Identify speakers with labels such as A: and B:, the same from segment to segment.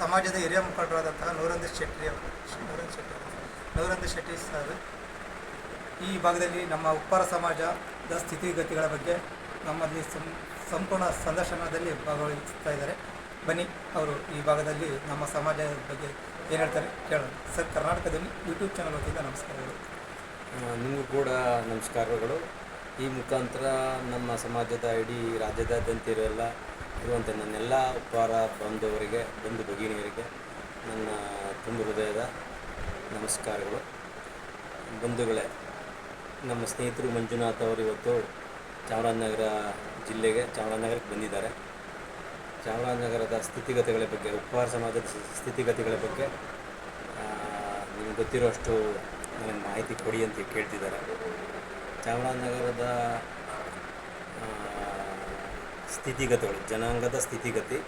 A: ಸಮಾಜದ ಹಿರಿಯ ಮುಖಂಡರಾದಂತಹ ನೂರಂದ ಶೆಟ್ಟಿ ಅವರು. ನೂರಂದ ಶೆಟ್ಟಿ ಅವರು. ನೂರಂದ ಶೆಟ್ಟಿ ಸರ್. ಈ ಭಾಗದಲ್ಲಿ ನಮ್ಮ ಉಪ್ಪಾರ ಸಮಾಜದ ಸ್ಥಿತಿಗತಿಗಳ ಬಗ್ಗೆ ನಮ್ಮಲ್ಲಿ ಸಂಪೂರ್ಣ ಸಂದರ್ಶನದಲ್ಲಿ ಭಾಗವಹಿಸ್ತಾ ಇದ್ದಾರೆ. ಬನ್ನಿ, ಅವರು ಈ ಭಾಗದಲ್ಲಿ ನಮ್ಮ ಸಮಾಜದ ಬಗ್ಗೆ ಏನು ಹೇಳ್ತಾರೆ ಕೇಳೋಣ. ಸರ್, ಕರ್ನಾಟಕದಲ್ಲಿ ಯೂಟ್ಯೂಬ್ ಚಾನಲ್ ವತಿಯಿಂದ ನಮಸ್ಕಾರಗಳು
B: ನಿಮಗೂ ಕೂಡ ನಮಸ್ಕಾರಗಳು. ಈ ಮುಖಾಂತರ ನಮ್ಮ ಸಮಾಜದ ಇಡೀ ರಾಜ್ಯದಾದ್ಯಂತ ಇರೋಲ್ಲ ಇರುವಂಥ ನನ್ನೆಲ್ಲ ಉಪಹಾರ ಬಂಧುವರಿಗೆ ಬಂಧು ಭಗಿನಿಯರಿಗೆ ನನ್ನ ತುಂಬ ಹೃದಯದ ನಮಸ್ಕಾರಗಳು. ಬಂಧುಗಳೇ, ನಮ್ಮ ಸ್ನೇಹಿತರು ಮಂಜುನಾಥ್ ಅವರು ಇವತ್ತು ಚಾಮರಾಜನಗರ ಜಿಲ್ಲೆಗೆ, ಚಾಮರಾಜನಗರಕ್ಕೆ ಬಂದಿದ್ದಾರೆ. ಚಾಮರಾಜನಗರದ ಸ್ಥಿತಿಗತಿಗಳ ಬಗ್ಗೆ, ಉಪಹಾರ ಸಮಾಜದ ಸ್ಥಿ- ಸ್ಥಿತಿಗತಿಗಳ ಬಗ್ಗೆ ನಿಮ್ಗೆ ಗೊತ್ತಿರೋಷ್ಟು ನನಗೆ ಮಾಹಿತಿ ಕೊಡಿ ಅಂತ ಕೇಳ್ತಿದ್ದಾರೆ. ಚಾಮರಾಜನಗರದ ಸ್ಥಿತಿಗತಿಗಳು, ಜನಾಂಗದ ಸ್ಥಿತಿಗತಿ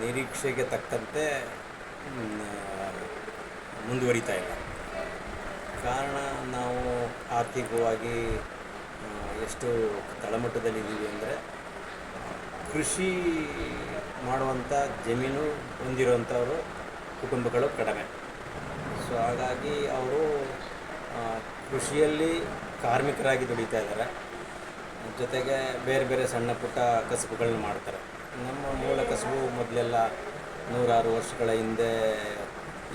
B: ನಿರೀಕ್ಷೆಗೆ ತಕ್ಕಂತೆ ಮುಂದುವರಿತಾ ಇಲ್ಲ. ಕಾರಣ ನಾವು ಆರ್ಥಿಕವಾಗಿ ಎಷ್ಟು ತಳಮಟ್ಟದಲ್ಲಿದ್ದೀವಿ ಅಂದರೆ, ಕೃಷಿ ಮಾಡುವಂಥ ಜಮೀನು ಹೊಂದಿರುವಂಥವರು ಕುಟುಂಬಗಳು ಕಡಿಮೆ. ಸೊ ಹಾಗಾಗಿ ಅವರು ಕೃಷಿಯಲ್ಲಿ ಕಾರ್ಮಿಕರಾಗಿ ದುಡಿತಾ ಇದ್ದಾರೆ. ಜೊತೆಗೆ ಬೇರೆ ಬೇರೆ ಸಣ್ಣ ಪುಟ್ಟ ಕಸುಬುಗಳನ್ನ ಮಾಡ್ತಾರೆ. ನಮ್ಮ ಮೂಲ ಕಸುಬು ಮೊದಲೆಲ್ಲ ನೂರಾರು ವರ್ಷಗಳ ಹಿಂದೆ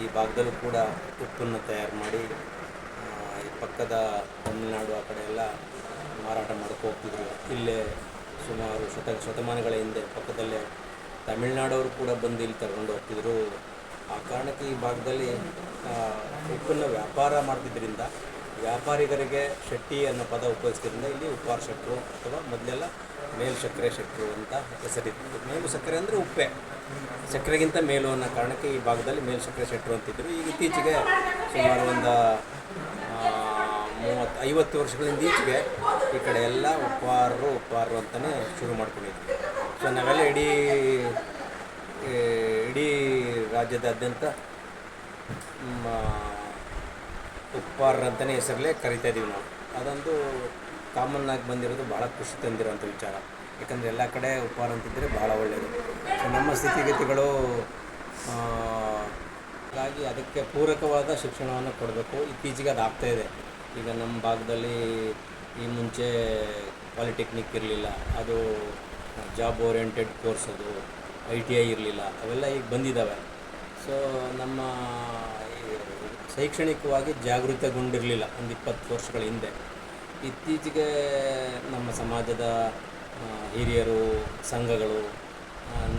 B: ಈ ಭಾಗದಲ್ಲೂ ಕೂಡ ಉಪ್ಪನ್ನು ತಯಾರು ಮಾಡಿ ಈ ಪಕ್ಕದ ತಮಿಳುನಾಡು ಆ ಕಡೆ ಎಲ್ಲ ಮಾರಾಟ ಮಾಡೋಕ್ಕೆ ಹೋಗ್ತಿದ್ರು. ಇಲ್ಲೇ ಸುಮಾರು ಶತ, ಶತಮಾನಗಳ ಹಿಂದೆ ಪಕ್ಕದಲ್ಲೇ ತಮಿಳುನಾಡವರು ಕೂಡ ಬಂದು ಇಲ್ಲಿ ತಗೊಂಡು ಹೋಗ್ತಿದ್ರು. ಆ ಕಾರಣಕ್ಕೆ ಈ ಭಾಗದಲ್ಲಿ ಉಪ್ಪನ್ನು ವ್ಯಾಪಾರ ಮಾಡ್ತಿದ್ದರಿಂದ ವ್ಯಾಪಾರಿಗರಿಗೆ ಶೆಟ್ಟಿ ಅನ್ನೋ ಪದ ಉಪಯೋಗಿಸ್ತಿದ್ದರಿಂದ ಇಲ್ಲಿ ಉಪ್ಪಾರ ಶೆಟ್ಟರು ಅಥವಾ ಮೊದಲೆಲ್ಲ ಮೇಲು ಸಕ್ಕರೆ ಶೆಟ್ಟರು ಅಂತ ಹೆಸರಿತ್ತು. ಮೇಲು ಸಕ್ಕರೆ ಅಂದರೆ ಉಪ್ಪೆ. ಸಕ್ಕರೆಗಿಂತ ಮೇಲು ಅನ್ನೋ ಕಾರಣಕ್ಕೆ ಈ ಭಾಗದಲ್ಲಿ ಮೇಲು ಸಕ್ಕರೆ ಶೆಟ್ಟರು ಅಂತಿದ್ರು ಈಗ ಇತ್ತೀಚೆಗೆ ಸುಮಾರು ಒಂದು ಮೂವತ್ತು, ಐವತ್ತು ವರ್ಷಗಳಿಂದ ಈಚೆಗೆ ಈ ಕಡೆ ಎಲ್ಲ ಉಪ್ಪಾರರು ಉಪ್ಪಾರರು ಅಂತಲೇ ಶುರು ಮಾಡ್ಕೊಂಡಿದ್ವಿ ಸೊ ನಾವೆಲ್ಲ ಇಡೀ ಇಡೀ ರಾಜ್ಯದಾದ್ಯಂತ ಉಪ್ಪಾರ ಅಂತಲೇ ಹೆಸರಲ್ಲೇ ಕರಿತಾ ಇದ್ದೀವಿ ನಾವು. ಅದೊಂದು ಕಾಮನ್ ಆಗಿ ಬಂದಿರೋದು ಭಾಳ ಖುಷಿ ತಂದಿರೋಂಥ ವಿಚಾರ. ಯಾಕಂದರೆ ಎಲ್ಲ ಕಡೆ ಉಪ್ಪಾರ ಅಂತಿದ್ದರೆ ಭಾಳ ಒಳ್ಳೆಯದು ಸೊ ನಮ್ಮ ಸ್ಥಿತಿಗತಿಗಳು ಹಾಗಾಗಿ ಅದಕ್ಕೆ ಪೂರಕವಾದ ಶಿಕ್ಷಣವನ್ನು ಕೊಡಬೇಕು. ಇತ್ತೀಚೆಗೆ ಅದು ಆಗ್ತಾಯಿದೆ ಈಗ ನಮ್ಮ ಭಾಗದಲ್ಲಿ ಈ ಮುಂಚೆ ಪಾಲಿಟೆಕ್ನಿಕ್ ಇರಲಿಲ್ಲ. ಅದು ಜಾಬ್ ಓರಿಯೆಂಟೆಡ್ ಕೋರ್ಸ್ ಅದು, ಐ ಟಿ ಐ ಇರಲಿಲ್ಲ. ಅವೆಲ್ಲ ಈಗ ಬಂದಿದ್ದಾವೆ ಸೊ ನಮ್ಮ ಶೈಕ್ಷಣಿಕವಾಗಿ ಜಾಗೃತಗೊಂಡಿರಲಿಲ್ಲ ಒಂದು ಇಪ್ಪತ್ತು ವರ್ಷಗಳ ಹಿಂದೆ. ಇತ್ತೀಚೆಗೆ ನಮ್ಮ ಸಮಾಜದ ಹಿರಿಯರು, ಸಂಘಗಳು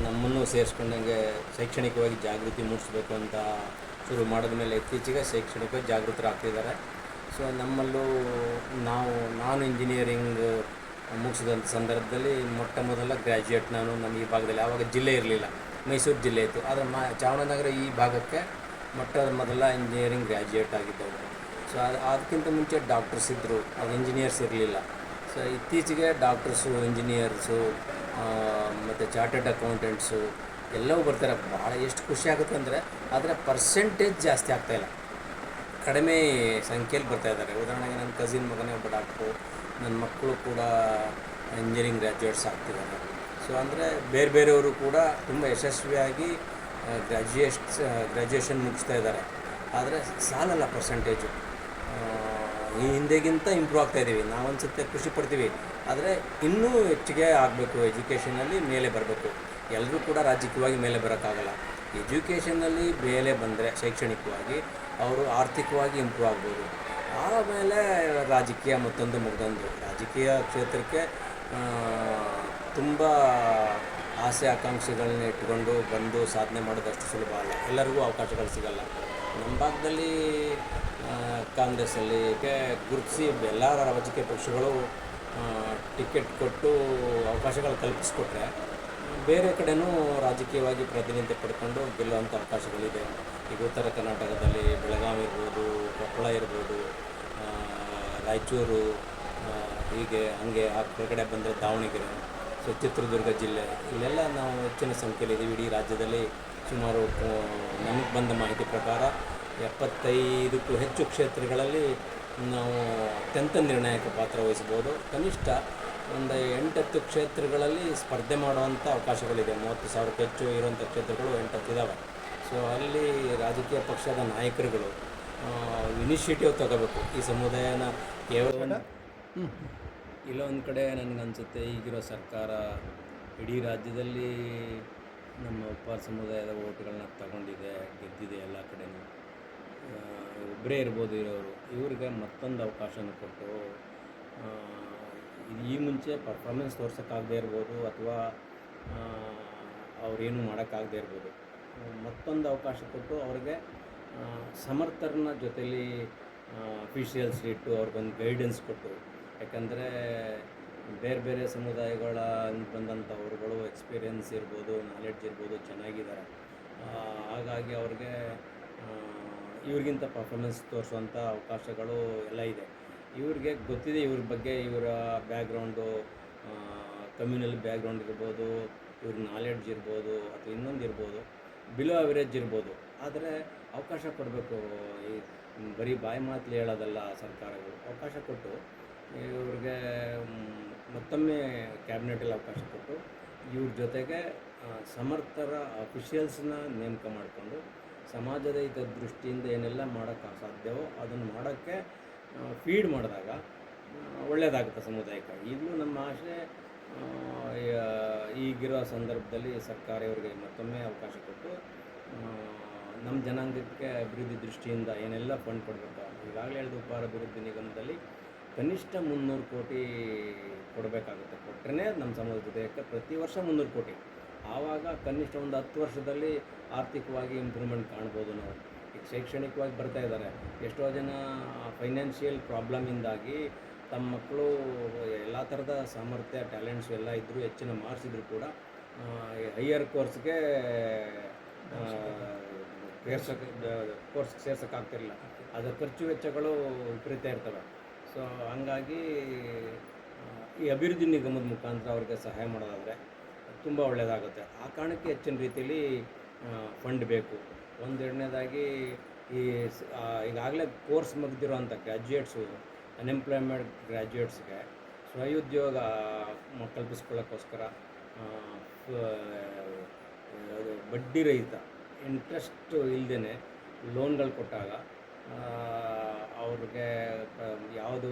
B: ನಮ್ಮನ್ನು ಸೇರಿಸ್ಕೊಂಡಂಗೆ ಶೈಕ್ಷಣಿಕವಾಗಿ ಜಾಗೃತಿ ಮೂಡಿಸ್ಬೇಕು ಅಂತ ಶುರು ಮಾಡಿದ ಮೇಲೆ ಇತ್ತೀಚೆಗೆ ಶೈಕ್ಷಣಿಕವಾಗಿ ಜಾಗೃತರಾಗ್ತಿದ್ದಾರೆ. ಸೊ ನಮ್ಮಲ್ಲೂ ನಾವು, ನಾನು ಇಂಜಿನಿಯರಿಂಗ್ ಮುಗಿಸಿದಂಥ ಸಂದರ್ಭದಲ್ಲಿ ಮೊಟ್ಟ ಮೊದಲ ಗ್ರ್ಯಾಜುಯೇಟ್ ನಾನು ನಮ್ಮ ಈ ಭಾಗದಲ್ಲಿ, ಆವಾಗ ಜಿಲ್ಲೆ ಇರಲಿಲ್ಲ. ಮೈಸೂರು ಜಿಲ್ಲೆ ಇತ್ತು. ಆದರೆ ಮಾ, ಚಾಮರಾಜನಗರ ಈ ಭಾಗಕ್ಕೆ ಮೊಟ್ಟ ಮೊದಲ ಇಂಜಿನಿಯರಿಂಗ್ ಗ್ರ್ಯಾಜುಯೇಟ್ ಆಗಿದ್ದವರು. ಸೊ ಅದು, ಅದಕ್ಕಿಂತ ಮುಂಚೆ ಡಾಕ್ಟರ್ಸ್ ಇದ್ದರು ಅದು ಇಂಜಿನಿಯರ್ಸ್ ಇರಲಿಲ್ಲ. ಸೊ ಇತ್ತೀಚೆಗೆ ಡಾಕ್ಟರ್ಸು ಇಂಜಿನಿಯರ್ಸು ಮತ್ತು ಚಾರ್ಟೆಡ್ ಅಕೌಂಟೆಂಟ್ಸು ಎಲ್ಲವೂ ಬರ್ತಾರೆ. ಭಾಳ ಎಷ್ಟು ಖುಷಿ ಆಗುತ್ತೆ ಅಂದರೆ ಅದರ ಪರ್ಸೆಂಟೇಜ್ ಜಾಸ್ತಿ ಆಗ್ತಾಯಿಲ್ಲ ಕಡಿಮೆ ಸಂಖ್ಯೆಯಲ್ಲಿ ಬರ್ತಾ ಇದ್ದಾರೆ. ಉದಾಹರಣೆಗೆ ನನ್ನ ಕಸಿನ್ ಮಗನೇ ಒಬ್ಬ ಡಾಕ್ಟ್ರು ನನ್ನ ಮಕ್ಕಳು ಕೂಡ ಇಂಜಿನಿಯರಿಂಗ್ ಗ್ರ್ಯಾಜುಯೇಟ್ಸ್ ಆಗ್ತಿದ್ದಾರೆ. ಸೊ ಅಂದರೆ ಬೇರೆ ಬೇರೆಯವರು ಕೂಡ ತುಂಬ ಯಶಸ್ವಿಯಾಗಿ ಗ್ರ್ಯಾಜುಯೇಟ್ಸ್ ಗ್ರ್ಯಾಜುಯೇಷನ್ ಮುಗಿಸ್ತಾ ಇದ್ದಾರೆ. ಆದರೆ ಸಾಲಲ್ಲ ಪರ್ಸೆಂಟೇಜು ಈ ಹಿಂದೆಗಿಂತ ಇಂಪ್ರೂವ್ ಆಗ್ತಾ ಇದ್ದೀವಿ ನಾವು ಅನ್ಸುತ್ತೆ ಖುಷಿ ಪಡ್ತೀವಿ. ಆದರೆ ಇನ್ನೂ ಹೆಚ್ಚಿಗೆ ಆಗಬೇಕು ಎಜುಕೇಷನಲ್ಲಿ ಮೇಲೆ ಬರಬೇಕು. ಎಲ್ಲರೂ ಕೂಡ ರಾಜಕೀಯವಾಗಿ ಮೇಲೆ ಬರೋಕ್ಕಾಗಲ್ಲ. ಎಜುಕೇಷನಲ್ಲಿ ಮೇಲೆ ಬಂದರೆ ಶೈಕ್ಷಣಿಕವಾಗಿ ಅವರು ಆರ್ಥಿಕವಾಗಿ ಇಂಪ್ರೂವ್ ಆಗ್ಬೋದು. ಆಮೇಲೆ ರಾಜಕೀಯ ಮತ್ತೊಂದು ಮುಗ್ದೊಂದು. ರಾಜಕೀಯ ಕ್ಷೇತ್ರಕ್ಕೆ ತುಂಬ ಆಸೆ ಆಕಾಂಕ್ಷೆಗಳನ್ನ ಇಟ್ಕೊಂಡು ಬಂದು ಸಾಧನೆ ಮಾಡೋದಷ್ಟು ಸುಲಭ ಅಲ್ಲ. ಎಲ್ಲರಿಗೂ ಅವಕಾಶಗಳು ಸಿಗಲ್ಲ. ನಮ್ಮ ಭಾಗದಲ್ಲಿ ಕಾಂಗ್ರೆಸ್ಸಲ್ಲಿ ಗುರುತಿಸಿ ಎಲ್ಲ ರಾಜಕೀಯ ಪಕ್ಷಗಳು ಟಿಕೆಟ್ ಕೊಟ್ಟು ಅವಕಾಶಗಳು ಕಲ್ಪಿಸ್ಕೊಟ್ರೆ ಬೇರೆ ಕಡೆನೂ ರಾಜಕೀಯವಾಗಿ ಪ್ರಾತಿನಿಧ್ಯ ಪಡ್ಕೊಂಡು ಗೆಲ್ಲುವಂಥ ಅವಕಾಶಗಳಿದೆ. ಈಗ ಉತ್ತರ ಕರ್ನಾಟಕದಲ್ಲಿ ಬೆಳಗಾವಿ ಇರ್ಬೋದು, ಕೊಪ್ಪಳ ಇರ್ಬೋದು ರಾಯಚೂರು ಹೀಗೆ ಹಾಗೆ ಆ ಕಡೆ ಬಂದರೆ ದಾವಣಗೆರೆ. ಸೊ ಚಿತ್ರದುರ್ಗ ಜಿಲ್ಲೆ. ಇಲ್ಲೆಲ್ಲ ನಾವು ಹೆಚ್ಚಿನ ಸಂಖ್ಯೆಯಲ್ಲಿ ಇದ್ದೀವಿ ಇಡೀ ರಾಜ್ಯದಲ್ಲಿ ಸುಮಾರು ನಮಗೆ ಬಂದ ಮಾಹಿತಿ ಪ್ರಕಾರ ಎಪ್ಪತ್ತೈದಕ್ಕೂ ಹೆಚ್ಚು ಕ್ಷೇತ್ರಗಳಲ್ಲಿ ನಾವು ಅತ್ಯಂತ ನಿರ್ಣಾಯಕ ಪಾತ್ರ ವಹಿಸ್ಬೋದು ಕನಿಷ್ಠ ಒಂದು ಎಂಟತ್ತು ಕ್ಷೇತ್ರಗಳಲ್ಲಿ ಸ್ಪರ್ಧೆ ಮಾಡುವಂಥ ಅವಕಾಶಗಳಿದೆ. ಮೂವತ್ತು ಸಾವಿರಕ್ಕೆ ಹೆಚ್ಚು ಇರುವಂಥ ಕ್ಷೇತ್ರಗಳು ಎಂಟತ್ತು ಇದ್ದಾವೆ ಸೊ ಅಲ್ಲಿ ರಾಜಕೀಯ ಪಕ್ಷದ ನಾಯಕರುಗಳು ಇನಿಷಿಯೇಟಿವ್ ತಗೋಬೇಕು. ಈ ಸಮುದಾಯನ ಕೇವಲ ಇಲ್ಲೊಂದು ಕಡೆ ನನಗನ್ಸುತ್ತೆ, ಈಗಿರೋ ಸರ್ಕಾರ ಇಡೀ ರಾಜ್ಯದಲ್ಲಿ ನಮ್ಮ ಉಪ ಸಮುದಾಯದ ಓಟ್ಗಳನ್ನ ತಗೊಂಡಿದೆ, ಗೆದ್ದಿದೆ ಎಲ್ಲ ಕಡೆನೂ. ಒಬ್ಬರೇ ಇರ್ಬೋದು ಇರೋರು. ಇವ್ರಿಗೆ ಮತ್ತೊಂದು ಅವಕಾಶನ ಕೊಟ್ಟು ಈ ಮುಂಚೆ ಪರ್ಫಾರ್ಮೆನ್ಸ್ ತೋರ್ಸೋಕ್ಕಾಗದೇ ಇರ್ಬೋದು ಅಥವಾ ಅವ್ರೇನು ಮಾಡೋಕ್ಕಾಗದೇ ಇರ್ಬೋದು. ಮತ್ತೊಂದು ಅವಕಾಶ ಕೊಟ್ಟು ಅವ್ರಿಗೆ ಸಮರ್ಥರನ್ನ ಜೊತೇಲಿ ಅಫಿಷಿಯಲ್ಸ್ ಇಟ್ಟು ಅವ್ರಿಗೊಂದು ಗೈಡೆನ್ಸ್ ಕೊಟ್ಟು ಯಾಕಂದರೆ ಬೇರೆ ಬೇರೆ ಸಮುದಾಯಗಳ ಬಂದಂಥವ್ರುಗಳು ಎಕ್ಸ್ಪೀರಿಯನ್ಸ್ ಇರ್ಬೋದು ನಾಲೆಡ್ಜ್ ಇರ್ಬೋದು, ಚೆನ್ನಾಗಿದ್ದಾರೆ. ಹಾಗಾಗಿ ಅವ್ರಿಗೆ ಇವ್ರಿಗಿಂತ ಪರ್ಫಾರ್ಮೆನ್ಸ್ ತೋರಿಸುವಂಥ ಅವಕಾಶಗಳು ಎಲ್ಲ ಇದೆ. ಇವ್ರಿಗೆ ಗೊತ್ತಿದೆ ಇವ್ರ ಬಗ್ಗೆ, ಇವರ ಬ್ಯಾಕ್ಗ್ರೌಂಡು ಕಮ್ಯುನಲ್ ಬ್ಯಾಕ್ಗ್ರೌಂಡ್ ಇರ್ಬೋದು, ಇವ್ರ ನಾಲೆಡ್ಜ್ ಇರ್ಬೋದು, ಅಥವಾ ಇನ್ನೊಂದು ಇರ್ಬೋದು ಬಿಲೋ ಅವರೇಜ್ ಇರ್ಬೋದು. ಆದರೆ ಅವಕಾಶ ಕೊಡಬೇಕು. ಈ, ಬರೀ ಬಾಯಿ ಮಾತಲ್ಲಿ ಹೇಳೋದಲ್ಲ ಸರ್ಕಾರಗಳು. ಅವಕಾಶ ಕೊಟ್ಟು ಇವ್ರಿಗೆ ಮತ್ತೊಮ್ಮೆ ಕ್ಯಾಬಿನೆಟಲ್ಲಿ ಅವಕಾಶ ಕೊಟ್ಟು ಇವ್ರ ಜೊತೆಗೆ ಸಮರ್ಥರ ಅಫಿಷಿಯಲ್ಸ್ನ ನೇಮಕ ಮಾಡಿಕೊಂಡು ಸಮಾಜದ ಹಿತ ದೃಷ್ಟಿಯಿಂದ ಏನೆಲ್ಲ ಮಾಡೋಕ್ಕೆ ಸಾಧ್ಯವೋ ಅದನ್ನು ಮಾಡೋಕ್ಕೆ ಫೀಡ್ ಮಾಡಿದಾಗ ಒಳ್ಳೆಯದಾಗುತ್ತೆ ಸಮುದಾಯಕ್ಕೆ. ಈಗಲೂ ನಮ್ಮ ಆಶೆ ಈಗಿರೋ ಸಂದರ್ಭದಲ್ಲಿ ಸರ್ಕಾರ ಇವರಿಗೆ ಮತ್ತೊಮ್ಮೆ ಅವಕಾಶ ಕೊಟ್ಟು ನಮ್ಮ ಜನಾಂಗಕ್ಕೆ ಅಭಿವೃದ್ಧಿ ದೃಷ್ಟಿಯಿಂದ ಏನೆಲ್ಲ ಫಂಡ್ ಕೊಡಬೇಕು. ಈಗಾಗಲೇ ಹೇಳಿದ ಉಪಹಾರ ಅಭಿವೃದ್ಧಿ ನಿಗಮದಲ್ಲಿ ಕನಿಷ್ಠ ಮುನ್ನೂರು ಕೋಟಿ ಕೊಡಬೇಕಾಗುತ್ತೆ. ಕೊಟ್ಟರೆ ನಮ್ಮ ಸಮುದಾಯಕ್ಕೆ ಪ್ರತಿ ವರ್ಷ ಮುನ್ನೂರು ಕೋಟಿ. ಆವಾಗ ಕನಿಷ್ಠ ಒಂದು ಹತ್ತು ವರ್ಷದಲ್ಲಿ ಆರ್ಥಿಕವಾಗಿ ಇಂಪ್ರೂವ್ಮೆಂಟ್ ಕಾಣ್ಬೋದು ನಾವು. ಈಗ ಶೈಕ್ಷಣಿಕವಾಗಿ ಬರ್ತಾ ಇದ್ದಾರೆ. ಎಷ್ಟೋ ಜನ ಫೈನಾನ್ಷಿಯಲ್ ಪ್ರಾಬ್ಲಮ್ಮಿಂದಾಗಿ ತಮ್ಮ ಮಕ್ಕಳು ಎಲ್ಲ ಥರದ ಸಾಮರ್ಥ್ಯ ಟ್ಯಾಲೆಂಟ್ಸ್ ಎಲ್ಲ ಇದ್ದರೂ ಹೆಚ್ಚಿನ ಮಾರ್ಕ್ಸ್ ಇದ್ದರೂ ಕೂಡ ಹೈಯರ್ ಕೋರ್ಸ್ಗೆ ಸೇರ್ಸಕ್ಕೆ ಕೋರ್ಸ್ ಸೇರ್ಸೋಕ್ಕಾಗ್ತಿರಲಿಲ್ಲ. ಅದರ ಖರ್ಚು ವೆಚ್ಚಗಳು ವಿಪರೀತ ಇರ್ತವೆ. ಸೊ ಹಂಗಾಗಿ ಈ ಅಭಿವೃದ್ಧಿ ನಿಗಮದ ಮುಖಾಂತರ ಅವ್ರಿಗೆ ಸಹಾಯ ಮಾಡೋದಾದರೆ ತುಂಬ ಒಳ್ಳೆಯದಾಗುತ್ತೆ ಆ ಕಾರಣಕ್ಕೆ ಹೆಚ್ಚಿನ ರೀತಿಯಲ್ಲಿ ಫಂಡ್ ಬೇಕು. ಒಂದೆರಡನೇದಾಗಿ, ಈ ಈಗಾಗಲೇ ಕೋರ್ಸ್ ಮುಗಿದಿರುವಂಥ ಗ್ರ್ಯಾಜುಯೇಟ್ಸು ಅನ್ಎಂಪ್ಲಾಯ್ಮೆಂಟ್ ಗ್ರ್ಯಾಜುಯೇಟ್ಸ್ಗೆ ಸ್ವಉದ್ಯೋಗ ಕಲ್ಪಿಸ್ಕೊಳ್ಳೋಕ್ಕೋಸ್ಕರ ಬಡ್ಡಿ ರಹಿತ ಇಂಟ್ರೆಸ್ಟ್ ಇಲ್ಲದೇ ಲೋನ್ಗಳು ಕೊಟ್ಟಾಗ ಅವ್ರಿಗೆ ಯಾವುದು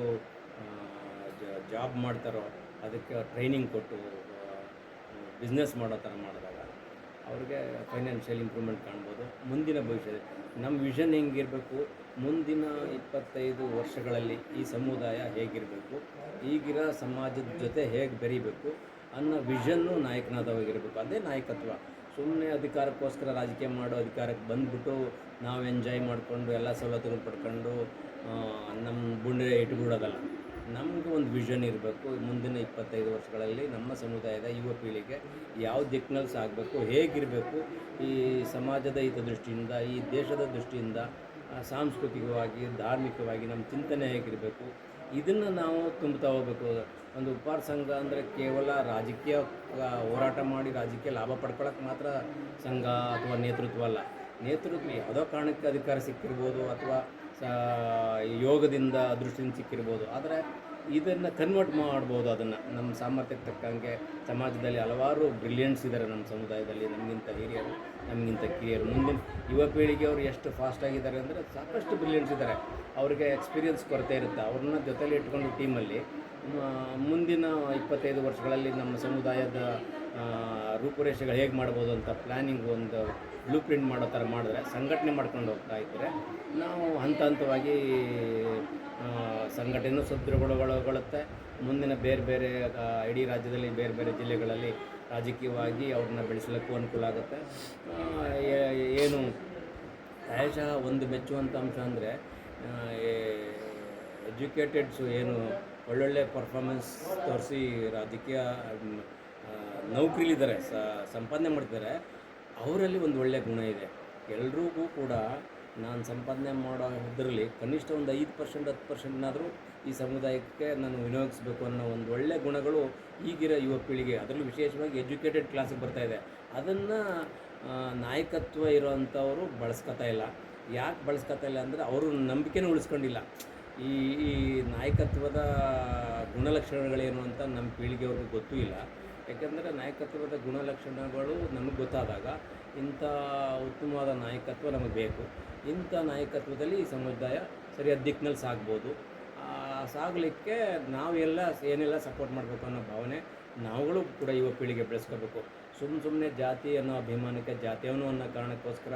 B: ಜಾಬ್ ಮಾಡ್ತಾರೋ ಅದಕ್ಕೆ ಟ್ರೈನಿಂಗ್ ಕೊಟ್ಟು ಬಿಸ್ನೆಸ್ ಮಾಡೋ ಥರ ಮಾಡಿದಾಗ ಅವ್ರಿಗೆ ಫೈನಾನ್ಷಿಯಲ್ ಇಂಪ್ರೂವ್ಮೆಂಟ್ ಕಾಣ್ಬೋದು. ಮುಂದಿನ ಭವಿಷ್ಯದಲ್ಲಿ ನಮ್ಮ ವಿಷನ್ ಹೆಂಗಿರಬೇಕು? ಮುಂದಿನ ಇಪ್ಪತ್ತೈದು ವರ್ಷಗಳಲ್ಲಿ ಈ ಸಮುದಾಯ ಹೇಗಿರಬೇಕು? ಈಗಿರೋ ಸಮಾಜದ ಜೊತೆ ಹೇಗೆ ಬೆರಿಬೇಕು? ಅನ್ನೋ ವಿಷನ್ನು ನಾಯಕನಾದವಾಗಿರಬೇಕು. ಅದೇ ನಾಯಕತ್ವ. ಸುಮ್ಮನೆ ಅಧಿಕಾರಕ್ಕೋಸ್ಕರ ರಾಜಕೀಯ ಮಾಡೋ ಅಧಿಕಾರಕ್ಕೆ ಬಂದ್ಬಿಟ್ಟು ನಾವು ಎಂಜಾಯ್ ಮಾಡಿಕೊಂಡು ಎಲ್ಲ ಸವಲತ್ತುಗಳು ಪಡ್ಕೊಂಡು ನಮ್ಮ ಬುಂಡೆ ಇಟ್ಬಿಡೋದಲ್ಲ. ನಮಗೂ ಒಂದು ವಿಷನ್ ಇರಬೇಕು. ಮುಂದಿನ ಇಪ್ಪತ್ತೈದು ವರ್ಷಗಳಲ್ಲಿ ನಮ್ಮ ಸಮುದಾಯದ ಯುವ ಪೀಳಿಗೆ ಯಾವ ದಿಕ್ಕಿನಲ್ಲಿ ಸಾಗಬೇಕು ಹೇಗಿರಬೇಕು ಈ ಸಮಾಜದ ಹಿತದೃಷ್ಟಿಯಿಂದ, ಈ ದೇಶದ ದೃಷ್ಟಿಯಿಂದ ಸಾಂಸ್ಕೃತಿಕವಾಗಿ, ಧಾರ್ಮಿಕವಾಗಿ ನಮ್ಮ ಚಿಂತನೆ ಹೇಗಿರಬೇಕು, ಇದನ್ನು ನಾವು ತುಂಬುತ್ತಾ ಹೋಗ್ಬೇಕು. ಒಂದು ಉಪಹಾರ ಸಂಘ ಅಂದರೆ ಕೇವಲ ರಾಜಕೀಯ ಹೋರಾಟ ಮಾಡಿ ರಾಜಕೀಯ ಲಾಭ ಪಡ್ಕೊಳ್ಳೋಕೆ ಮಾತ್ರ ಸಂಘ ಅಥವಾ ನೇತೃತ್ವ ಅಲ್ಲ. ನೇತೃತ್ವ ಯಾವುದೋ ಕಾರಣಕ್ಕೆ ಅಧಿಕಾರ ಸಿಕ್ಕಿರ್ಬೋದು ಅಥವಾ ಯೋಗದಿಂದ ಅದೃಷ್ಟಿಯಿಂದ ಸಿಕ್ಕಿರ್ಬೋದು. ಆದರೆ ಇದನ್ನು ಕನ್ವರ್ಟ್ ಮಾಡ್ಬೋದು ಅದನ್ನು. ನಮ್ಮ ಸಾಮರ್ಥ್ಯಕ್ಕೆ ತಕ್ಕಂಗೆ ಸಮಾಜದಲ್ಲಿ ಹಲವಾರು ಬ್ರಿಲಿಯನ್ಸ್ ಇದ್ದಾರೆ ನಮ್ಮ ಸಮುದಾಯದಲ್ಲಿ, ನಮಗಿಂತ ಹಿರಿಯರು, ನಮಗಿಂತ ಕಿರಿಯರು. ಮುಂದಿನ ಯುವ ಪೀಳಿಗೆ ಅವರು ಎಷ್ಟು ಫಾಸ್ಟ್ ಆಗಿದ್ದಾರೆ ಅಂದರೆ ಸಾಕಷ್ಟು ಬ್ರಿಲಿಯನ್ಸ್ ಇದ್ದಾರೆ ಅವರಿಗೆ ಎಕ್ಸ್ಪೀರಿಯನ್ಸ್ ಕೊರತೆ ಇರುತ್ತೆ. ಅವ್ರನ್ನ ಜೊತೆಲಿ ಇಟ್ಕೊಂಡು ಟೀಮಲ್ಲಿ ಮುಂದಿನ ಇಪ್ಪತ್ತೈದು ವರ್ಷಗಳಲ್ಲಿ ನಮ್ಮ ಸಮುದಾಯದ ರೂಪುರೇಷೆಗಳು ಹೇಗೆ ಮಾಡ್ಬೋದು ಅಂತ ಪ್ಲ್ಯಾನಿಂಗ್ ಒಂದು ಬ್ಲೂ ಪ್ರಿಂಟ್ ಮಾಡೋ ಥರ ಮಾಡಿದ್ರೆ, ಸಂಘಟನೆ ಮಾಡ್ಕೊಂಡು ಹೋಗ್ತಾ ಇದ್ದರೆ ನಾವು ಹಂತ ಹಂತವಾಗಿ ಸಂಘಟನೆಯೂ ಸಂಘಟನೆ ಸದೃಢಗೊಳ್ಳುತ್ತೆ. ಮುಂದಿನ ಬೇರೆ ಬೇರೆ ಇಡೀ ರಾಜ್ಯದಲ್ಲಿ ಬೇರೆ ಬೇರೆ ಜಿಲ್ಲೆಗಳಲ್ಲಿ ರಾಜಕೀಯವಾಗಿ ಅವ್ರನ್ನ ಬೆಳೆಸಲಿಕ್ಕೂ ಅನುಕೂಲ ಆಗುತ್ತೆ. ಏನು ಪ್ರಾಯಶಃ ಒಂದು ಮೆಚ್ಚುವಂಥ ಅಂಶ ಅಂದರೆ ಎಜುಕೇಟೆಡ್ಸು ಏನು ಒಳ್ಳೊಳ್ಳೆ ಪರ್ಫಾರ್ಮೆನ್ಸ್ ತೋರಿಸಿ ರಾಜಕೀಯ ನೌಕರಿಲಿದ್ದಾರೆ ಸಂಪಾದನೆ ಮಾಡ್ತಿದ್ದಾರೆ. ಅವರಲ್ಲಿ ಒಂದು ಒಳ್ಳೆಯ ಗುಣ ಇದೆ. ಎಲ್ರಿಗೂ ಕೂಡ ನಾನು ಸಂಪಾದನೆ ಮಾಡೋ ಇದರಲ್ಲಿ ಕನಿಷ್ಠ ಒಂದು ಐದು ಪರ್ಸೆಂಟ್ ಹತ್ತು ಪರ್ಸೆಂಟ್ನಾದರೂ ಈ ಸಮುದಾಯಕ್ಕೆ ನಾನು ವಿನಿಯೋಗಿಸ್ಬೇಕು ಅನ್ನೋ ಒಂದು ಒಳ್ಳೆಯ ಗುಣಗಳು ಈಗಿರೋ ಯುವ ಪೀಳಿಗೆ, ಅದರಲ್ಲೂ ವಿಶೇಷವಾಗಿ ಎಜುಕೇಟೆಡ್ ಕ್ಲಾಸಿಗೆ ಬರ್ತಾ ಇದೆ. ಅದನ್ನು ನಾಯಕತ್ವ ಇರೋವಂಥವರು ಬಳಸ್ಕೊತಾ ಇಲ್ಲ. ಯಾಕೆ ಬಳಸ್ಕೊತಾ ಇಲ್ಲ ಅಂದರೆ ಅವರು ನಂಬಿಕೆನೂ ಉಳಿಸ್ಕೊಂಡಿಲ್ಲ. ಈ ಈ ನಾಯಕತ್ವದ ಗುಣಲಕ್ಷಣಗಳೇನು ಅಂತ ನಮ್ಮ ಪೀಳಿಗೆಯವ್ರಿಗೆ ಗೊತ್ತೂ ಇಲ್ಲ. ಯಾಕೆಂದರೆ ನಾಯಕತ್ವದ ಗುಣಲಕ್ಷಣಗಳು ನಮಗೆ ಗೊತ್ತಾದಾಗ ಇಂಥ ಉತ್ತಮವಾದ ನಾಯಕತ್ವ ನಮಗೆ ಬೇಕು. ಇಂಥ ನಾಯಕತ್ವದಲ್ಲಿ ಈ ಸಮುದಾಯ ಸರಿಯಾದ ದಿಕ್ಕಿನಲ್ಲಿ ಸಾಗ್ಬೋದು. ಸಾಗಲಿಕ್ಕೆ ನಾವೆಲ್ಲ ಏನೆಲ್ಲ ಸಪೋರ್ಟ್ ಮಾಡಬೇಕು ಅನ್ನೋ ಭಾವನೆ ನಾವುಗಳು ಕೂಡ ಯುವ ಪೀಳಿಗೆ ಬೆಳೆಸ್ಕೋಬೇಕು. ಸುಮ್ಮ ಸುಮ್ಮನೆ ಜಾತಿ ಅನ್ನೋ ಅಭಿಮಾನಕ್ಕೆ ಜಾತಿಯವನು ಅನ್ನೋ ಕಾರಣಕ್ಕೋಸ್ಕರ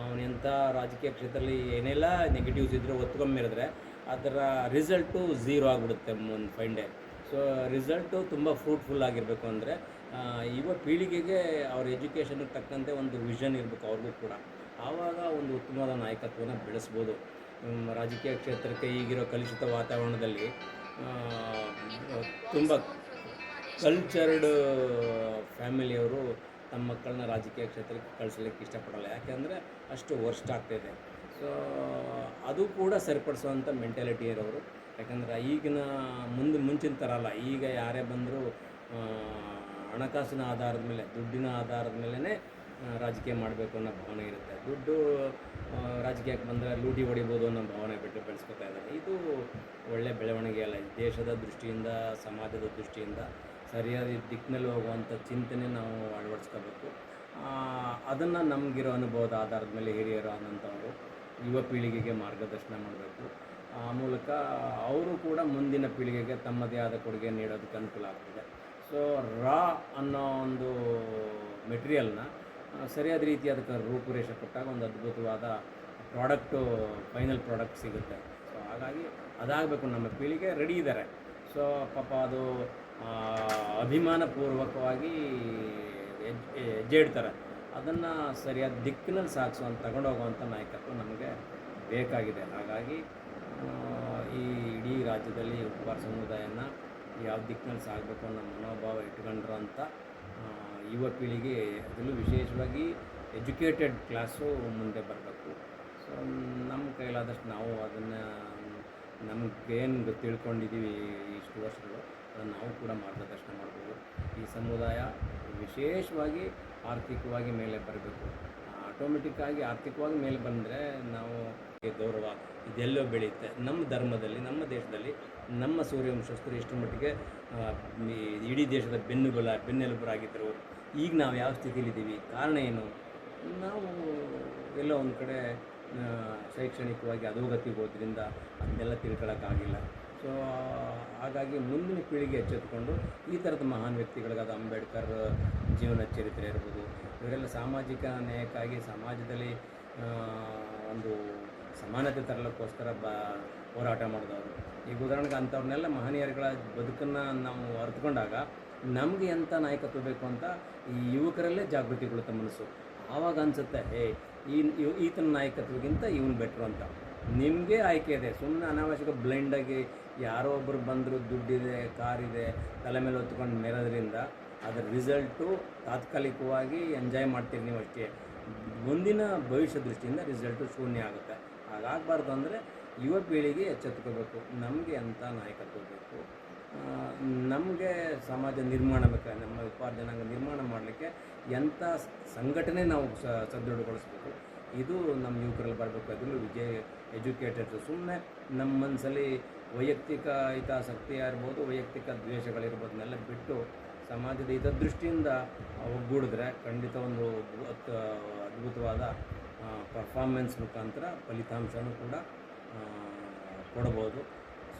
B: ಅವನೆಂಥ ರಾಜಕೀಯ ಕ್ಷೇತ್ರದಲ್ಲಿ ಏನೆಲ್ಲ ನೆಗೆಟಿವ್ಸ್ ಇದ್ದರೂ ಒತ್ಕೊಂಬಿರಿದ್ರೆ ಅದರ ರಿಸಲ್ಟು ಝೀರೋ ಆಗಿಬಿಡುತ್ತೆ ಒಂದು ಫೈನ್ ಡೇ. ಸೊ, ರಿಸಲ್ಟು ತುಂಬ ಫ್ರೂಟ್ಫುಲ್ ಆಗಿರಬೇಕು ಅಂದರೆ ಯುವ ಪೀಳಿಗೆಗೆ ಅವ್ರ ಎಜುಕೇಷನ್ಗೆ ತಕ್ಕಂತೆ ಒಂದು ವಿಷನ್ ಇರಬೇಕು ಅವ್ರಿಗೂ ಕೂಡ. ಆವಾಗ ಒಂದು ಉತ್ತಮವಾದ ನಾಯಕತ್ವನ ಬೆಳೆಸ್ಬೋದು. ರಾಜಕೀಯ ಕ್ಷೇತ್ರಕ್ಕೆ ಈಗಿರೋ ಕಲುಷಿತ ವಾತಾವರಣದಲ್ಲಿ ತುಂಬ ಕಲ್ಚರ್ಡ್ ಫ್ಯಾಮಿಲಿಯವರು ತಮ್ಮ ಮಕ್ಕಳನ್ನ ರಾಜಕೀಯ ಕ್ಷೇತ್ರಕ್ಕೆ ಕಳಿಸ್ಲಿಕ್ಕೆ ಇಷ್ಟಪಡಲ್ಲ. ಯಾಕೆಂದರೆ ಅಷ್ಟು ವರ್ಸ್ಟ್ ಆಗ್ತಾಯಿದೆ ಸೊ ಅದು ಕೂಡ ಸರಿಪಡಿಸುವಂಥ ಮೆಂಟಾಲಿಟಿ ಇರೋರು. ಯಾಕಂದ್ರೆ ಈಗಿನ ಮುಂದೆ ಮುಂಚಿನ ಥರ ಅಲ್ಲ. ಈಗ ಯಾರೇ ಬಂದರೂ ಹಣಕಾಸಿನ ಆಧಾರದ ಮೇಲೆ, ದುಡ್ಡಿನ ಆಧಾರದ ಮೇಲೇ ರಾಜಕೀಯ ಮಾಡಬೇಕು ಅನ್ನೋ ಭಾವನೆ ಇರುತ್ತೆ. ದುಡ್ಡು ರಾಜಕೀಯಕ್ಕೆ ಬಂದರೆ ಲೂಟಿ ಹೊಡಿಬೋದು ಅನ್ನೋ ಭಾವನೆ ಬಿಟ್ಟು ಬೆಳೆಸ್ಕೊತಾ ಇದ್ದಾರೆ. ಇದು ಒಳ್ಳೆ ಬೆಳವಣಿಗೆ ಅಲ್ಲ. ದೇಶದ ದೃಷ್ಟಿಯಿಂದ, ಸಮಾಜದ ದೃಷ್ಟಿಯಿಂದ ಸರಿಯಾದ ದಿಕ್ಕಿನಲ್ಲಿ ಹೋಗುವಂಥ ಚಿಂತನೆ ನಾವು ಅಳವಡಿಸ್ಕೋಬೇಕು. ಅದನ್ನು ನಮಗಿರೋ ಅನುಭವದ ಆಧಾರದ ಮೇಲೆ ಹಿರಿಯರು ಆದಂಥವರು ಯುವ ಪೀಳಿಗೆಗೆ ಮಾರ್ಗದರ್ಶನ ಮಾಡಬೇಕು ಆ ಮೂಲಕ ಅವರು ಕೂಡ ಮುಂದಿನ ಪೀಳಿಗೆಗೆ ತಮ್ಮದೇ ಆದ ಕೊಡುಗೆ ನೀಡೋದಕ್ಕೆ ಅನುಕೂಲ ಆಗ್ತದೆ ಸೊ ರಾ ಅನ್ನೋ ಒಂದು ಮೆಟೀರಿಯಲ್ನ ಸರಿಯಾದ ರೀತಿ ಅದಕ್ಕೆ ರೂಪುರೇಷೆ ಕೊಟ್ಟಾಗ ಒಂದು ಅದ್ಭುತವಾದ ಪ್ರಾಡಕ್ಟು ಫೈನಲ್ ಪ್ರಾಡಕ್ಟ್ ಸಿಗುತ್ತೆ ಸೊ ಹಾಗಾಗಿ ಅದಾಗಬೇಕು ನಮ್ಮ ಪೀಳಿಗೆ ರೆಡಿ ಇದ್ದಾರೆ ಸೊ ಪಾಪ ಅದು ಅಭಿಮಾನಪೂರ್ವಕವಾಗಿ ಹೆಜ್- ಹೆಜ್ಜೆ ಇಡ್ತಾರೆ ಅದನ್ನು ಸರಿಯಾದ ದಿಕ್ಕಿನಲ್ಲಿ ಸಾಗಿಸುವಂಥ ತಗೊಂಡೋಗುವಂಥ ನಾಯಕತ್ವ ನಮಗೆ ಬೇಕಾಗಿದೆ. ಹಾಗಾಗಿ ಈ ಇಡೀ ರಾಜ್ಯದಲ್ಲಿ ಉಪವಾರ ಸಮುದಾಯನ ಯಾವ ದಿಕ್ಕಿನಲ್ಲಿ ಸಾಗಬೇಕು ಅನ್ನೋ ಮನೋಭಾವ ಇಟ್ಕೊಂಡಿರೋಂಥ ಅಂತ ಯುವ ಪೀಳಿಗೆ ಅದರಲ್ಲೂ ವಿಶೇಷವಾಗಿ ಎಜುಕೇಟೆಡ್ ಕ್ಲಾಸು ಮುಂದೆ ಬರಬೇಕು. ಸೊ, ನಮ್ಮ ಕೈಲಾದಷ್ಟು ನಾವು ಅದನ್ನು, ನಮಗೇನು ತಿಳ್ಕೊಂಡಿದ್ದೀವಿ ಇಷ್ಟು ವರ್ಷಗಳು ನಾವು ಕೂಡ ಮಾರ್ಗದರ್ಶನ ಮಾಡ್ಬೋದು. ಈ ಸಮುದಾಯ ವಿಶೇಷವಾಗಿ ಆರ್ಥಿಕವಾಗಿ ಮೇಲೆ ಬರಬೇಕು. ಆಟೋಮೆಟಿಕ್ಕಾಗಿ ಆರ್ಥಿಕವಾಗಿ ಮೇಲೆ ಬಂದರೆ ನಾವು ಗೌರವ ಇದೆಲ್ಲೋ ಬೆಳೆಯುತ್ತೆ. ನಮ್ಮ ಧರ್ಮದಲ್ಲಿ, ನಮ್ಮ ದೇಶದಲ್ಲಿ ನಮ್ಮ ಸೂರ್ಯವಂಶಸ್ಥರು ಎಷ್ಟು ಮಟ್ಟಿಗೆ ಇಡೀ ದೇಶದ ಬೆನ್ನುಗಳ, ಬೆನ್ನೆಲುಬರಾಗಿದ್ದರು, ಈಗ ನಾವು ಯಾವ ಸ್ಥಿತಿಲಿದ್ದೀವಿ ಕಾರಣ ಏನು? ನಾವು ಎಲ್ಲೋ ಒಂದು ಕಡೆ ಶೈಕ್ಷಣಿಕವಾಗಿ ಅಧೋಗತಿಗೆ ಹೋದ್ರಿಂದ ಅದನ್ನೆಲ್ಲ ತಿಳ್ಕೊಳ್ಳೋಕ್ಕಾಗಿಲ್ಲ ಸೊ ಹಾಗಾಗಿ ಮುಂದಿನ ಪೀಳಿಗೆ ಎಚ್ಚೆತ್ಕೊಂಡು ಈ ಥರದ ಮಹಾನ್ ವ್ಯಕ್ತಿಗಳಿಗಾದ ಅಂಬೇಡ್ಕರ್, ಜೀವನ ಚರಿತ್ರೆ ಇರ್ಬೋದು, ಇವರೆಲ್ಲ ಸಾಮಾಜಿಕ ನ್ಯಾಯಕ್ಕಾಗಿ ಸಮಾಜದಲ್ಲಿ ಒಂದು ಸಮಾನತೆ ತರಲಿಕ್ಕೋಸ್ಕರ ಬ, ಹೋರಾಟ ಮಾಡಿದವರು. ಈಗ ಉದಾಹರಣೆಗೆ ಅಂಥವ್ರನ್ನೆಲ್ಲ ಮಹನೀಯರುಗಳ ಬದುಕನ್ನು ನಾವು ಅರ್ಥಕೊಂಡಾಗ ನಮಗೆ ಎಂಥ ನಾಯಕತ್ವ ಬೇಕು ಅಂತ ಈ ಯುವಕರಲ್ಲೇ ಜಾಗೃತಿಗೊಳ್ಳುತ್ತೆ ಮನಸ್ಸು. ಆವಾಗ ಅನಿಸುತ್ತೆ, ಹೇ ಈ, ಈತನ ನಾಯಕತ್ವಕ್ಕಿಂತ ಇವನು ಬೆಟ್ರು ಅಂತ. ನಿಮಗೆ ಆಯ್ಕೆ ಇದೆ. ಸುಮ್ಮನೆ ಅನಾವಶ್ಯಕ ಬ್ಲೈಂಡಾಗಿ ಯಾರೋ ಒಬ್ಬರು ಬಂದರು, ದುಡ್ಡಿದೆ, ಕಾರಿದೆ, ತಲೆ ಮೇಲೆ ಹೊತ್ಕೊಂಡು ಮೇರೋದ್ರಿಂದ ಅದರ ರಿಸಲ್ಟು ತಾತ್ಕಾಲಿಕವಾಗಿ ಎಂಜಾಯ್ ಮಾಡ್ತೀರಿ ನೀವು ಅಷ್ಟೇ. ಮುಂದಿನ ಭವಿಷ್ಯ ದೃಷ್ಟಿಯಿಂದ ರಿಸಲ್ಟು ಶೂನ್ಯ ಆಗುತ್ತೆ. ಹಾಗಾಗಬಾರ್ದು ಅಂದರೆ ಯುವ ಪೀಳಿಗೆ ಎಚ್ಚೆತ್ಕೋಬೇಕು ನಮಗೆ ಅಂಥ ನಾಯಕತ್ವ ಬೇಕು. ನಮಗೆ ಸಮಾಜ ನಿರ್ಮಾಣ ಬೇಕು. ನಮ್ಮ ವ್ಯಾಪಾರ ಜನಾಂಗ ನಿರ್ಮಾಣ ಮಾಡಲಿಕ್ಕೆ ಎಂಥ ಸಂಘಟನೆ ನಾವು ಸದೃಢಗೊಳಿಸ್ಬೇಕು. ಇದು ನಮ್ಮ ಯುವಕರಲ್ಲಿ ಬರಬೇಕಾದ್ರೂ ವಿಜಯ ಎಜುಕೇಟೆಡ್. ಸುಮ್ಮನೆ ನಮ್ಮ ಮನಸ್ಸಲ್ಲಿ ವೈಯಕ್ತಿಕ ಹಿತಾಸಕ್ತಿ ಇರ್ಬೋದು, ವೈಯಕ್ತಿಕ ದ್ವೇಷಗಳಿರ್ಬೋದನ್ನೆಲ್ಲ ಬಿಟ್ಟು ಸಮಾಜದ ಹಿತದೃಷ್ಟಿಯಿಂದ ಒಗ್ಗೂಡಿದ್ರೆ ಖಂಡಿತ ಒಂದು ಅದ್ಭುತವಾದ ಪರ್ಫಾರ್ಮೆನ್ಸ್ ಮುಖಾಂತರ ಫಲಿತಾಂಶನೂ ಕೂಡ ಕೊಡ್ಬೋದು.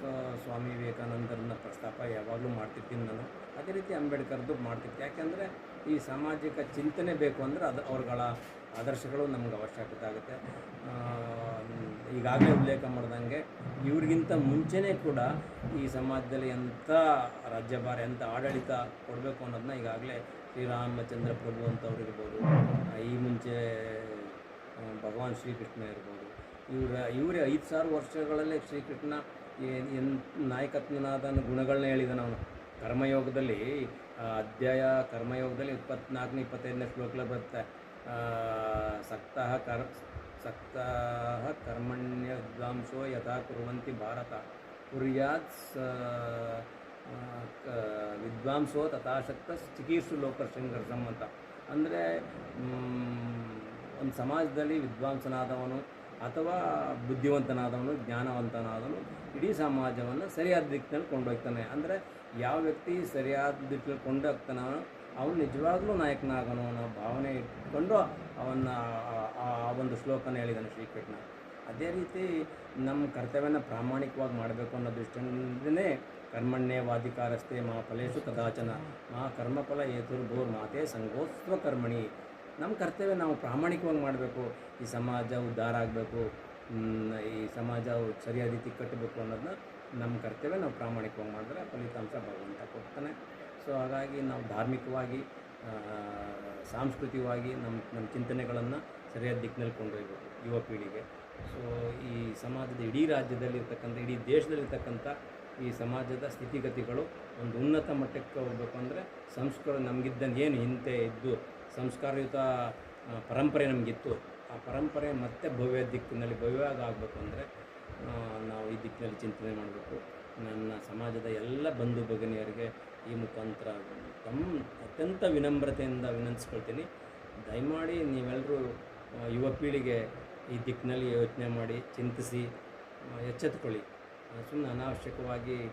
B: ಸೊ, ಸ್ವಾಮಿ ವಿವೇಕಾನಂದರನ್ನ ಪ್ರಸ್ತಾಪ ಯಾವಾಗಲೂ ಮಾಡ್ತಿರ್ತೀನಿ ನಾನು. ಅದೇ ರೀತಿ ಅಂಬೇಡ್ಕರ್ದು ಮಾಡ್ತಿರ್ತೀನಿ. ಯಾಕೆಂದರೆ ಈ ಸಾಮಾಜಿಕ ಚಿಂತನೆ ಬೇಕು ಅಂದರೆ ಅದು ಅವ್ರುಗಳ ಆದರ್ಶಗಳು ನಮ್ಗೆ ಅವಶ್ಯಕತೆ ಆಗುತ್ತೆ. ಈಗಾಗಲೇ ಉಲ್ಲೇಖ ಮಾಡ್ದಂಗೆ ಇವ್ರಿಗಿಂತ ಮುಂಚೆನೇ ಕೂಡ ಈ ಸಮಾಜದಲ್ಲಿ ಎಂಥ ರಾಜ್ಯಭಾರ, ಎಂಥ ಆಡಳಿತ ಕೊಡಬೇಕು ಅನ್ನೋದನ್ನ ಈಗಾಗಲೇ ಶ್ರೀರಾಮಚಂದ್ರ ಪ್ರಭು ಅಂತವ್ರು ಇರ್ಬೋದು ಈ ಮುಂಚೆ ಭಗವಾನ್ ಶ್ರೀಕೃಷ್ಣ ಇರ್ಬೋದು. ಇವರ, ಇವರೇ ಐದು ಸಾವಿರ ವರ್ಷಗಳಲ್ಲೇ ಶ್ರೀಕೃಷ್ಣ ಎನ್ ನಾಯಕತ್ವನಾದ ಗುಣಗಳನ್ನ ಹೇಳಿದ್ದಾನೆ ಅವನು. ಕರ್ಮಯೋಗದಲ್ಲಿ ಅಧ್ಯಾಯ ಕರ್ಮಯೋಗದಲ್ಲಿ ಇಪ್ಪತ್ನಾಲ್ಕನೇ, ಇಪ್ಪತ್ತೈದನೇ ಶ್ಲೋಕಗಳು ಬರುತ್ತೆ. ಸಕ್ತಃ ಕರ್ ಸಕ್ತಃ ವಿದ್ವಾಂಸೋ ಯಥಾ ಕುರುವಂತಿ ಭಾರತ. ಕುರ್ಯಾತ್ ಸ ವಿದ್ವಾಂಸೋ ತಥಾಶಕ್ತ ಚಿಕೀರ್ಸು ಲೋಕ ಸಂಘರ್ಷಂ ಅಂತ. ಅಂದರೆ ಒಂದು ಸಮಾಜದಲ್ಲಿ ವಿದ್ವಾಂಸನಾದವನು ಅಥವಾ ಬುದ್ಧಿವಂತನಾದವನು, ಜ್ಞಾನವಂತನಾದವನು ಇಡೀ ಸಮಾಜವನ್ನು ಸರಿಯಾದ ದಿಕ್ಕಿನಲ್ಲಿ ಕೊಂಡೋಗ್ತಾನೆ ಅಂದರೆ ಯಾವ ವ್ಯಕ್ತಿ ಸರಿಯಾದ ದಿಕ್ಕಿನಲ್ಲಿ ಕೊಂಡೋಗ್ತಾನೋ ಅವನು ನಿಜವಾಗ್ಲೂ ನಾಯಕನಾಗನು ಅನ್ನೋ ಭಾವನೆ ಇಟ್ಕೊಂಡು ಅವನ್ನ ಆ- ಒಂದು ಶ್ಲೋಕನ ಹೇಳಿದ್ದಾನೆ ಶ್ರೀಕೃಷ್ಣ. ಅದೇ ರೀತಿ ನಮ್ಮ ಕರ್ತವ್ಯನ ಪ್ರಾಮಾಣಿಕವಾಗಿ ಮಾಡಬೇಕು ಅನ್ನೋ ದೃಷ್ಟಿಯಿಂದನೇ ಕರ್ಮಣ್ಯವಾಧಿಕಾರಸ್ಥೆ ಮಾ ಫಲೇಶು ಕದಾಚನ. ಮಾ ಕರ್ಮಫಲ ಏತುರ್ಭೂರ್ ಮಾತೆ ಸಂಗೋತ್ಸವ ಕರ್ಮಣಿ. ನಮ್ಮ ಕರ್ತವ್ಯ ನಾವು ಪ್ರಾಮಾಣಿಕವಾಗಿ ಮಾಡಬೇಕು. ಈ ಸಮಾಜ ಉದ್ಧಾರ ಆಗಬೇಕು. ಈ ಸಮಾಜ ಸರಿಯಾದ ರೀತಿ ಕಟ್ಟಬೇಕು ಅನ್ನೋದನ್ನ ನಮ್ಮ ಕರ್ತವ್ಯ ನಾವು ಪ್ರಾಮಾಣಿಕವಾಗಿ ಮಾಡಿದ್ರೆ ಫಲಿತಾಂಶ ಭಗವಂತ ಕೊಡ್ತಾನೆ. ಸೊ ಹಾಗಾಗಿ ನಾವು ಧಾರ್ಮಿಕವಾಗಿ ಸಾಂಸ್ಕೃತಿಕವಾಗಿ ನಮ್ಮ ನಮ್ಮ ಚಿಂತನೆಗಳನ್ನು ಸರಿಯಾದ ದಿಕ್ಕಿನಲ್ಲಿ ಕೊಂಡೊಯ್ಬೇಕು ಯುವ ಪೀಳಿಗೆ. ಸೊ ಈ ಸಮಾಜದ ಇಡೀ ರಾಜ್ಯದಲ್ಲಿರ್ತಕ್ಕಂಥ, ಇಡೀ ದೇಶದಲ್ಲಿರ್ತಕ್ಕಂಥ ಈ ಸಮಾಜದ ಸ್ಥಿತಿಗತಿಗಳು ಒಂದು ಉನ್ನತ ಮಟ್ಟಕ್ಕೆ ಹೋಗಬೇಕು ಅಂದರೆ ಸಂಸ್ಕಾರ ನಮಗಿದ್ದಂಗೆ ಏನು ಹಿಂದೆ ಇದ್ದು, ಸಂಸ್ಕಾರಯುತ ಪರಂಪರೆ ನಮಗಿತ್ತು. ಆ ಪರಂಪರೆ ಮತ್ತೆ ಭವ್ಯ ದಿಕ್ಕಿನಲ್ಲಿ ಭವ್ಯವಾಗಿ ಆಗಬೇಕು ಅಂದರೆ ನಾವು ಈ ದಿಕ್ಕಿನಲ್ಲಿ ಚಿಂತನೆ ಮಾಡಬೇಕು. ನನ್ನ ಸಮಾಜದ ಎಲ್ಲ ಬಂಧು ಭಗಿನಿಯರಿಗೆ ಈ ಮುಖಾಂತರ ತಮ್ಮ ಅತ್ಯಂತ ವಿನಮ್ರತೆಯಿಂದ ವಿನಂತಿಸ್ಕೊಳ್ತೀನಿ. ದಯಮಾಡಿ ನೀವೆಲ್ಲರೂ ಯುವ ಪೀಳಿಗೆ ಈ ದಿಕ್ಕಿನಲ್ಲಿ ಯೋಚನೆ ಮಾಡಿ, ಚಿಂತಿಸಿ ಎಚ್ಚೆತ್ಕೊಳ್ಳಿ. ಸುಮ್ಮನೆ ಅನಾವಶ್ಯಕವಾಗಿ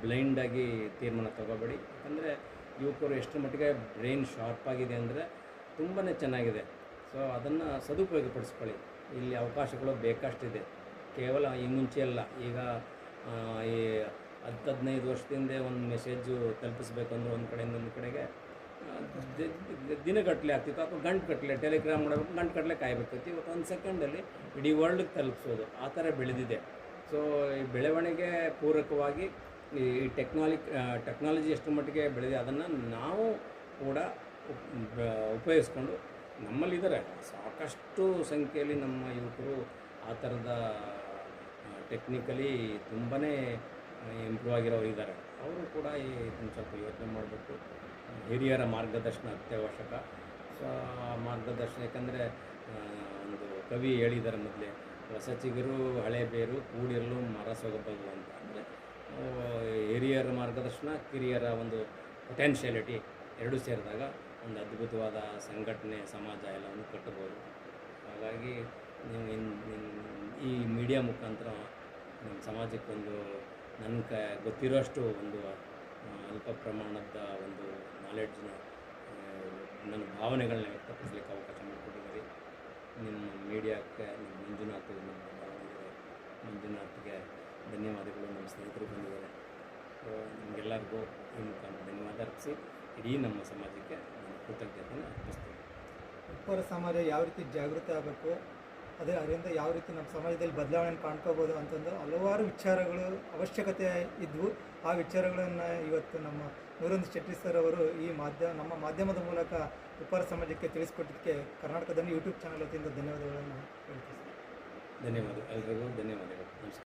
B: ಬ್ಲೈಂಡಾಗಿ ತೀರ್ಮಾನ ತಗೋಬೇಡಿ. ಯಾಕಂದರೆ ಯುವಕರು ಎಷ್ಟರ ಮಟ್ಟಿಗೆ ಬ್ರೈನ್ ಶಾರ್ಪ್ ಆಗಿದೆ ಅಂದರೆ ತುಂಬಾ ಚೆನ್ನಾಗಿದೆ. ಸೊ, ಅದನ್ನು ಸದುಪಯೋಗಪಡಿಸ್ಕೊಳ್ಳಿ. ಇಲ್ಲಿ ಅವಕಾಶಗಳು ಬೇಕಷ್ಟಿದೆ. ಕೇವಲ ಈ ಮುಂಚೆ ಅಲ್ಲ. ಈಗ ಈ ಹತ್ತು ಹದಿನೈದು ವರ್ಷದಿಂದ ಒಂದು ಮೆಸೇಜು ತಲುಪಿಸ್ಬೇಕಂದ್ರೆ ಒಂದು ಕಡೆಯಿಂದ ಒಂದು ಕಡೆಗೆ ದಿನಗಟ್ಟಲೆ ಆಗ್ತಿತ್ತು. ಅಥವಾ ಗಂಟುಗಟ್ಟಲೆ ಟೆಲಿಗ್ರಾಮ್ ಮಾಡಬೇಕು ಗಂಟುಗಟ್ಟಲೆ ಕಾಯ್ಬೇಕಿತ್ತು ಇವತ್ತು ಒಂದು ಸೆಕೆಂಡಲ್ಲಿ ಇಡೀ ವರ್ಲ್ಡ್ಗೆ ತಲುಪಿಸೋದು. ಆ ಥರ ಬೆಳೆದಿದೆ. ಸೊ ಈ ಬೆಳವಣಿಗೆ ಪೂರಕವಾಗಿ ಈ ಟೆಕ್ನಾಲಿ ಟೆಕ್ನಾಲಜಿ ಎಷ್ಟು ಮಟ್ಟಿಗೆ ಬೆಳೆದಿದೆ ಅದನ್ನು ನಾವು ಕೂಡ ಉಪಯೋಗಿಸ್ಕೊಂಡು ನಮ್ಮಲ್ಲಿದ್ದಾರೆ. ಸಾಕಷ್ಟು ಸಂಖ್ಯೆಯಲ್ಲಿ ನಮ್ಮ ಯುವಕರು ಆ ಥರದ ಟೆಕ್ನಿಕಲಿ ತುಂಬಾ ಇಂಪ್ರೂವ್ ಆಗಿರೋರು ಇದ್ದಾರೆ ಅವರು ಕೂಡ ಈ ಇದನ್ನ ಸ್ವಲ್ಪ ಯೋಚನೆ ಮಾಡಬೇಕು. ಹಿರಿಯರ ಮಾರ್ಗದರ್ಶನ ಅತ್ಯವಶ್ಯಕ. ಸೊ ಆ ಮಾರ್ಗದರ್ಶನ ಯಾಕಂದರೆ ಒಂದು ಕವಿ ಹೇಳಿದ್ದಾರೆ ಮೊದಲೇ ಹೊಸಚಿಗರು ಹಳೆ ಬೇರು, ಕೂಡಿರಲು ಮರ ಸೊಗಬಲ್ಲು ಅಂತ. ಅಂದರೆ ಹಿರಿಯರ ಮಾರ್ಗದರ್ಶನ, ಕಿರಿಯರ ಒಂದು ಪೊಟೆನ್ಷಿಯಾಲಿಟಿ ಎರಡೂ ಸೇರಿದಾಗ ಒಂದು ಅದ್ಭುತವಾದ ಸಂಘಟನೆ, ಸಮಾಜ ಎಲ್ಲವನ್ನು ಕಟ್ಟಬೋದು ಹಾಗಾಗಿ ನೀವು ಈ ಮೀಡಿಯಾ ಮುಖಾಂತರ ನಮ್ಮ ಸಮಾಜಕ್ಕೊಂದು ನನ್ನ ಕ ಗೊತ್ತಿರೋಷ್ಟು ಒಂದು ಅಲ್ಪ ಪ್ರಮಾಣದ ಒಂದು ನಾಲೆಡ್ಜ್ನ ನನ್ನ ಭಾವನೆಗಳನ್ನ ವ್ಯಕ್ತಪಡಿಸ್ಲಿಕ್ಕೆ ಅವಕಾಶ ಮಾಡಿಕೊಟ್ಟಿದ್ದೀರಿ. ನಿಮ್ಮ ಮೀಡಿಯಾಕ್ಕೆ, ನಿಮ್ಮ ಮಂಜುನಾಥ್, ನಮ್ಮ ಮಂಜುನಾಥ್ಗೆ ಧನ್ಯವಾದಗಳು. ನಮ್ಮ ಸ್ನೇಹಿತರು ಬಂದಿದ್ದಾರೆ. ನಿಮಗೆಲ್ಲರಿಗೂ ಈ ಮುಖಾಂತರ ಧನ್ಯವಾದ ಅರ್ಪಿಸಿ, ಇಡೀ ನಮ್ಮ ಸಮಾಜಕ್ಕೆ ನಾನು ಕೃತಜ್ಞತೆಯನ್ನು ಅರ್ಪಿಸ್ತೀನಿ.
A: ಉಪ್ಪರ ಸಮಾಜ ಯಾವ ರೀತಿ ಜಾಗೃತಿ ಆಗಬೇಕು ಅದೇ ಅದರಿಂದ ಯಾವ ರೀತಿ ನಮ್ಮ ಸಮಾಜದಲ್ಲಿ ಬದಲಾವಣೆ ಕಾಣ್ಕೋಬೋದು ಅಂತಂದು ಹಲವಾರು ವಿಚಾರಗಳು ಅವಶ್ಯಕತೆ ಇದ್ವು. ಆ ವಿಚಾರಗಳನ್ನು ಇವತ್ತು ನಮ್ಮ ನೂರಂದ್ ಶೆಟ್ಟಿ ಸರ್ ಅವರು ಈ ಮಾಧ್ಯಮ ನಮ್ಮ ಮಾಧ್ಯಮದ ಮೂಲಕ ಉಪ್ಪಾರ ಸಮಾಜಕ್ಕೆ ತಿಳಿಸ್ಕೊಟ್ಟಿದ್ದಕ್ಕೆ ಕರ್ನಾಟಕದಲ್ಲಿ ಯೂಟ್ಯೂಬ್ ಚಾನಲ್ ವತಿಯಿಂದ ಧನ್ಯವಾದಗಳನ್ನು ಹೇಳ್ತೀವಿ
B: ಧನ್ಯವಾದ. ಎಲ್ರಿಗೂ ಧನ್ಯವಾದಗಳು. ನಮಸ್ಕಾರ.